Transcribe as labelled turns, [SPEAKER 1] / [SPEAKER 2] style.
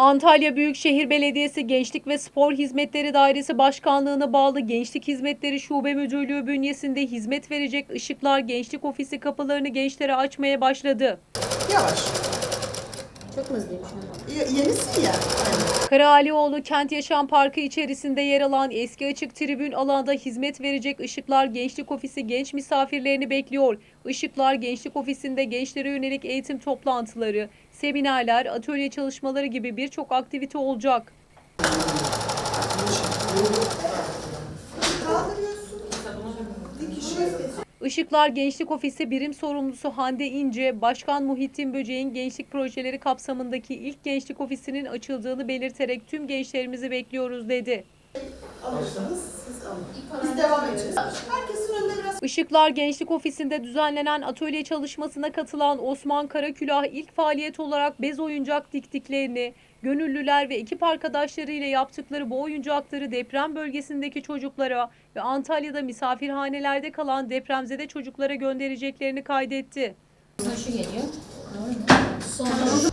[SPEAKER 1] Antalya Büyükşehir Belediyesi Gençlik ve Spor Hizmetleri Dairesi Başkanlığı'na bağlı Gençlik Hizmetleri Şube Müdürlüğü bünyesinde hizmet verecek Işıklar Gençlik Ofisi kapılarını gençlere açmaya başladı.
[SPEAKER 2] Yavaş.
[SPEAKER 3] Çok mu hızlıyım şu an?
[SPEAKER 2] Yenisin ya. Aynen.
[SPEAKER 1] Karahalioğlu Kent Yaşam Parkı içerisinde yer alan eski açık tribün alanda hizmet verecek Işıklar Gençlik Ofisi genç misafirlerini bekliyor. Işıklar Gençlik Ofisi'nde gençlere yönelik eğitim toplantıları, seminerler, atölye çalışmaları gibi birçok aktivite olacak. Işıklar Gençlik Ofisi birim sorumlusu Hande İnce, Başkan Muhittin Böceğin gençlik projeleri kapsamındaki ilk gençlik ofisinin açıldığını belirterek tüm gençlerimizi bekliyoruz dedi.
[SPEAKER 2] Alırsanız siz alın. Biz devam edeceğiz.
[SPEAKER 1] Işıklar Gençlik Ofisi'nde düzenlenen atölye çalışmasına katılan Osman Karakülah ilk faaliyet olarak bez oyuncak diktiklerini, gönüllüler ve ekip arkadaşlarıyla yaptıkları bu oyuncakları deprem bölgesindeki çocuklara ve Antalya'da misafirhanelerde kalan depremzede çocuklara göndereceklerini kaydetti.
[SPEAKER 3] Şu geliyor. Sonra